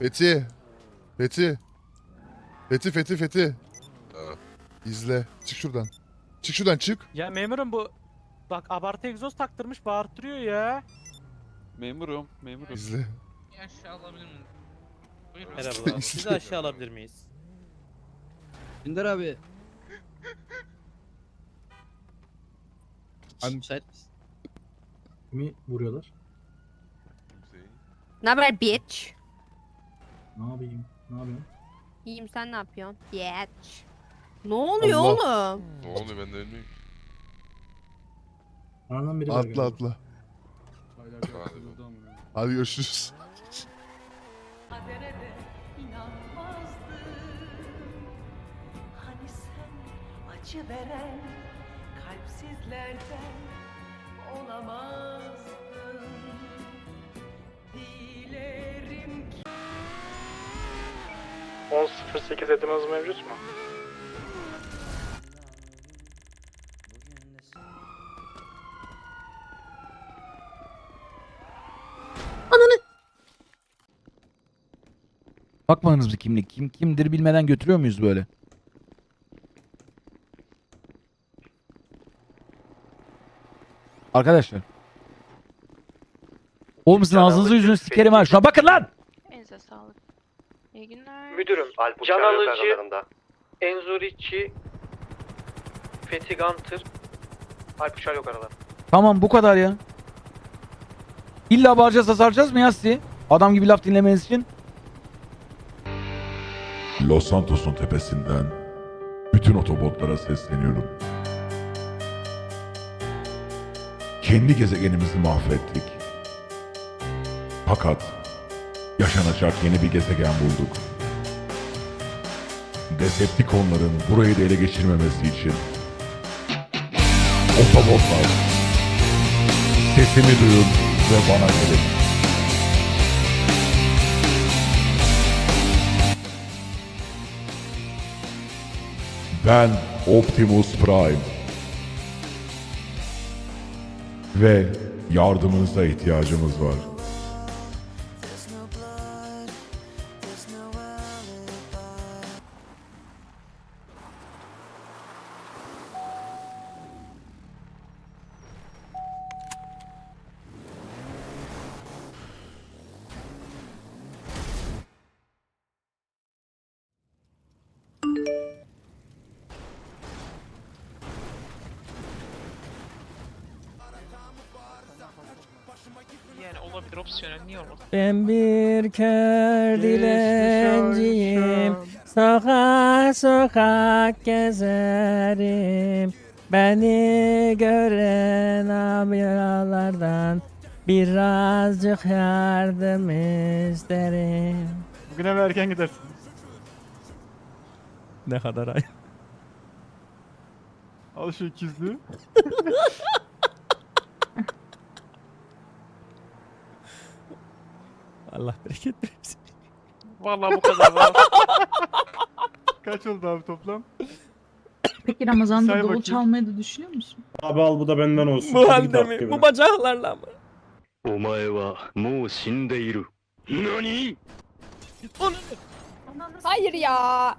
Fethi. Fethi. Fethi Fethi Fethi. İzle. Çık şuradan. Çık şuradan çık. Ya memurum bu bak abartı egzoz taktırmış bağırtırıyor ya. Memurum, memurum. İzle. Aşağı alabilir miyim? Buyurun. Merhabalar. Sizi aşağı alabilir miyiz? Dündar abi. Abi müsait misin? Mi vuruyorlar? Ne haber bitch? Ne yapayım? Ne yapayım? İyiyim sen ne yapıyorsun? Bitch. Ne oluyor Allah. oğlum? Ne oluyor ben de ölmeyeyim. Aradan biri var Atla galiba. atla. Hadi görüşürüz. Kadere de inanmazdı Hani sen acı veren kalpsizlerden olamazdın 10.08 edim hızı mevcut mu? Bakmadınız mı kimlik? Kim kimdir bilmeden götürüyor muyuz böyle? Arkadaşlar. Oğlum sizin ağzınızı yüzünüzü sikerim ha. Şuna bakın lan! Elinize sağlık. İyi günler. Müdürüm can alıcı Enzurici Fethi Gunter Alp Uçar yok aralar. Tamam bu kadar ya. İlla bağıracağız asaracağız mı ya sizi? Adam gibi laf dinlemeniz için. Los Santos'un tepesinden bütün otobotlara sesleniyorum. Kendi gezegenimizi mahvettik. Fakat yaşanacak yeni bir gezegen bulduk. Decepticonların burayı da ele geçirmemesi için Otobotlar sesimi duyun ve bana gelin. Ben Optimus Prime. Ve yardımınıza ihtiyacımız var. Yani opsiyonel niye olmasın? Ben bir kör dilenciyim. Sokak sokak gezerim. Beni gören abiyalardan birazcık yardım isterim. Bugün eve erken gidersin. Ne kadar ay. Al şu ikizli. Allah bereket versin. Vallahi bu kadar var. Kaç oldu abi toplam? Peki Ramazan'da Say davul bakayım. çalmayı da düşünüyor musun? Abi al bu da benden olsun. Bu halde mi? Bu bacaklarla mı? お前はもう死んでいる。何 Hayır ya.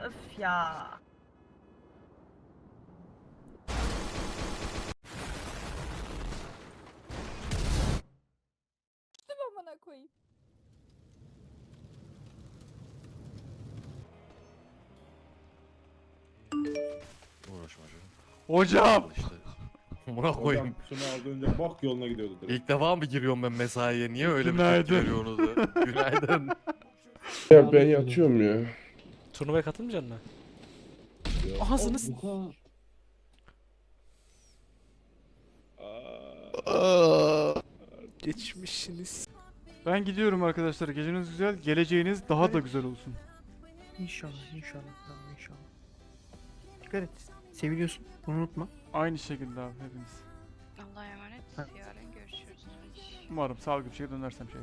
Öf ya. Koyayım. Hocam. Buna koyayım. Şunu az önce bak yoluna gidiyordu direkt. İlk defa mı giriyorum ben mesaiye? Niye öyle bir Günaydın. tepki veriyorsunuz? ya? Günaydın. Ya ben yatıyorum ya. Turnuvaya katılmayacaksın mı? Ağzını s- Geçmişsiniz. Ben gidiyorum arkadaşlar. Geceniz güzel, geleceğiniz daha da güzel olsun. İnşallah, inşallah, tamam, inşallah. Dikkat et. Seviliyorsun. Unutma. Aynı şekilde abi hepiniz. Allah'a emanet. Ha. Yarın görüşürüz. Umarım sağlıklı bir şekilde dönersem şehre.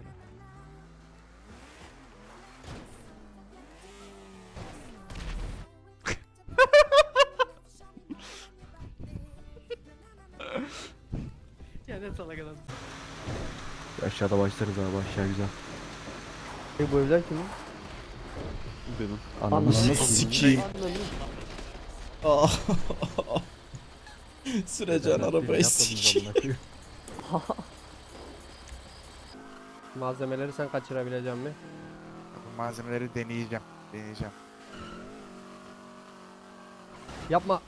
ya ne salak adamsın. Aşağıda başlarız abi aşağı güzel. E bu evler kimin? Benim. Ananı sikeyim. Süreceksin arabayı sikeyim. Malzemeleri sen kaçırabilecek mi? malzemeleri deneyeceğim. Deneyeceğim. Yapma.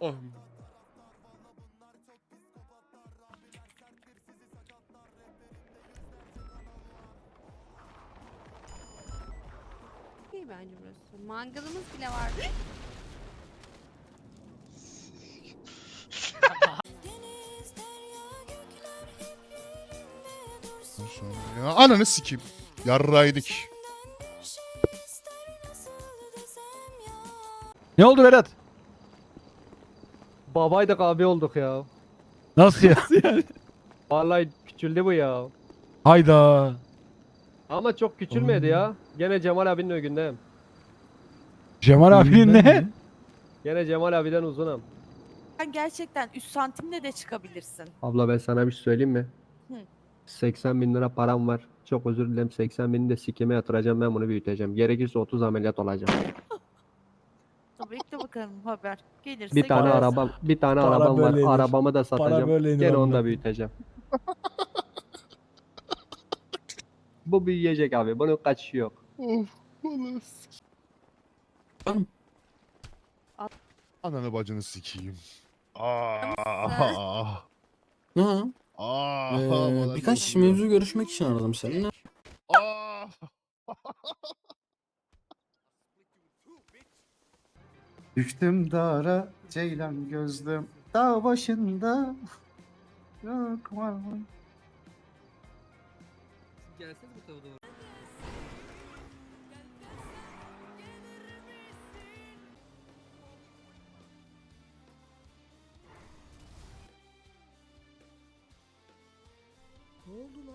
Oh. İyi bence burası. Mangalımız bile var. Ya, ananı sikeyim. Yarraydık. Ne oldu Berat? Babaydık abi olduk ya. Nasıl ya? Vallahi küçüldü bu ya. Hayda. Ama çok küçülmedi ya. Gene Cemal abinin ögündeyim. Cemal abinin ne? Gene Cemal abiden uzunum. Sen gerçekten 3 santimle de çıkabilirsin. Abla ben sana bir şey söyleyeyim mi? Hı. 80 bin lira param var. Çok özür dilerim 80 bini de sikime yatıracağım ben bunu büyüteceğim. Gerekirse 30 ameliyat olacağım. Bekle bakalım haber. Gelirse Bir tane görürüz. arabam, bir tane Para arabam var. böyledir. Arabamı da satacağım. böyledir Gene onu da amına. büyüteceğim. Bu büyüyecek abi. Bunun kaçışı yok. Of. Ananı bacını sikeyim. Aa. Ha. Aa. Ee, bana birkaç mevzu görüşmek için aradım. Aa. Düştüm dara ceylan gözlüm dağ başında yok var mı? Gelseniz bu tarafa. Ne oldu lan?